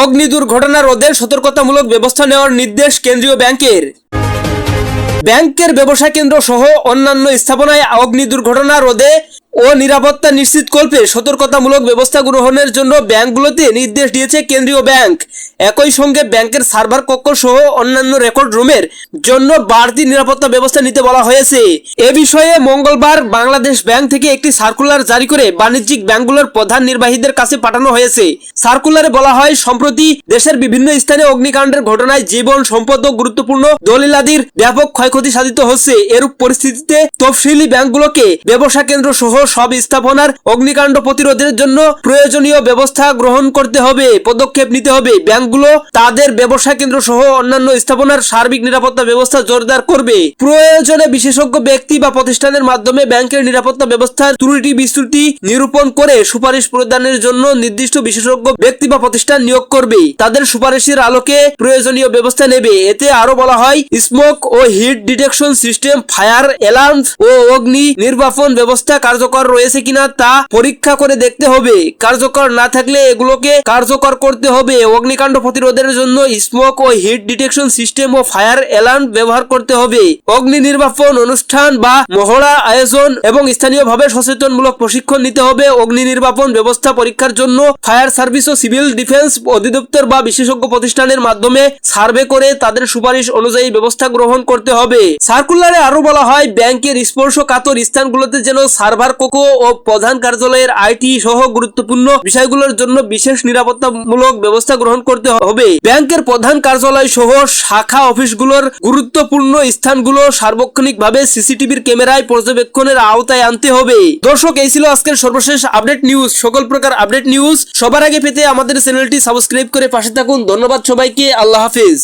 অগ্নি দুর্ঘটনা রোধে সতর্কতামূলক ব্যবস্থা নেওয়ার নির্দেশ কেন্দ্রীয় ব্যাংকের। ব্যাংকের ব্যবসা কেন্দ্র সহ অন্যান্য স্থাপনায় অগ্নি দুর্ঘটনা রোধে ও নিরাপত্তা নিশ্চিতকল্পে সতর্কতামূলক ব্যবস্থা গ্রহণের জন্য ব্যাংকগুলোতে নির্দেশ দিয়েছে কেন্দ্রীয় ব্যাংক। একই সঙ্গে ব্যাংকের সার্ভার কক্ষ সহ অন্যান্য রেকর্ড রুমের জন্য বাড়তি নিরাপত্তা ব্যবস্থা নিতে বলা হয়েছে। এ বিষয়ে মঙ্গলবার বাংলাদেশ ব্যাংক থেকে একটি সার্কুলার জারি করে বাণিজ্যিক ব্যাংকগুলোর প্রধান নির্বাহীদের কাছে পাঠানো হয়েছে। সার্কুলারে বলা হয়, সম্প্রতি দেশের বিভিন্ন স্থানে অগ্নিকাণ্ডের ঘটনায় জীবন, সম্পদ ও গুরুত্বপূর্ণ দলিলাদির ব্যাপক ক্ষয়ক্ষতি সাধিত হচ্ছে। এরূপ পরিস্থিতিতে তফসিলি ব্যাংকগুলোকে ব্যবসা কেন্দ্র সহ সব স্থাপনার অগ্নিকাণ্ড প্রতিরোধের জন্য প্রয়োজনীয় ব্যবস্থা গ্রহণ করতে হবে, পদক্ষেপ নিতে হবে। ব্যাংকগুলো তাদের ব্যবসা কেন্দ্র সহ অন্যান্য স্থাপনার সার্বিক নিরাপত্তা ব্যবস্থা জোরদার করবে। প্রয়োজনে বিশেষজ্ঞ ব্যক্তি বা প্রতিষ্ঠানের মাধ্যমে ব্যাংকের নিরাপত্তা ব্যবস্থার ত্রুটি বিস্তৃতি নিরূপণ করে সুপারিশ প্রদানের জন্য নির্দিষ্ট বিশেষজ্ঞ ব্যক্তি বা প্রতিষ্ঠান নিয়োগ করবে। তাদের সুপারিশের আলোকে প্রয়োজনীয় ব্যবস্থা নেবে। এতে আরও বলা হয়, স্মোক ও heat detection system, fire alarm ও অগ্নি নির্বাপন ব্যবস্থা কার্যকর রয়েছে কিনা তা পরীক্ষা করে দেখতে হবে। কার্যকর না থাকলে এগুলোকে কার্যকর করতে হবে। অগ্নিকাণ্ড প্রতিরোধের জন্য স্মোক ও হিট ডিটেকশন সিস্টেম ও ফায়ার অ্যালার্ম ব্যবহার করতে হবে। অগ্নি নির্বাপন অনুষ্ঠান বা মহড়া আয়োজন এবং স্থানীয়ভাবে সচেতনমূলক প্রশিক্ষণ নিতে হবে। অগ্নি নির্বাপন ব্যবস্থা পরীক্ষার জন্য ফায়ার সার্ভিস ও সিভিল ডিফেন্স অধিদপ্তর বা বিশেষজ্ঞ প্রতিষ্ঠানের মাধ্যমে সার্ভে করে তাদের সুপারিশ অনুযায়ী ব্যবস্থা গ্রহণ করতে হবে। সার্কুলারে আরও বলা হয়, ব্যাংকের স্পর্শ স্পর্শকাতর স্থানগুলোতে যেন সার্ভার কোকো ও প্রধান কার্যালয়ের আইটি সহ গুরুত্বপূর্ণ বিষয়গুলোর জন্য বিশেষ নিরাপত্তামূলক ব্যবস্থা গ্রহণ করতে হবে। ব্যাংকের প্রধান কার্যালয় সহ শাখা অফিসগুলোর গুরুত্বপূর্ণ স্থানগুলো সার্বক্ষণিকভাবে সিসিটিভির ক্যামেরায় পর্যবেক্ষণের আওতায় আনতে হবে। দর্শক, এই ছিল আজকের সর্বশেষ আপডেট নিউজ। সকল প্রকার আপডেট নিউজ সবার আগে পেতে আমাদের চ্যানেলটি সাবস্ক্রাইব করে পাশে থাকুন। ধন্যবাদ সবাইকে। আল্লাহ হাফিজ।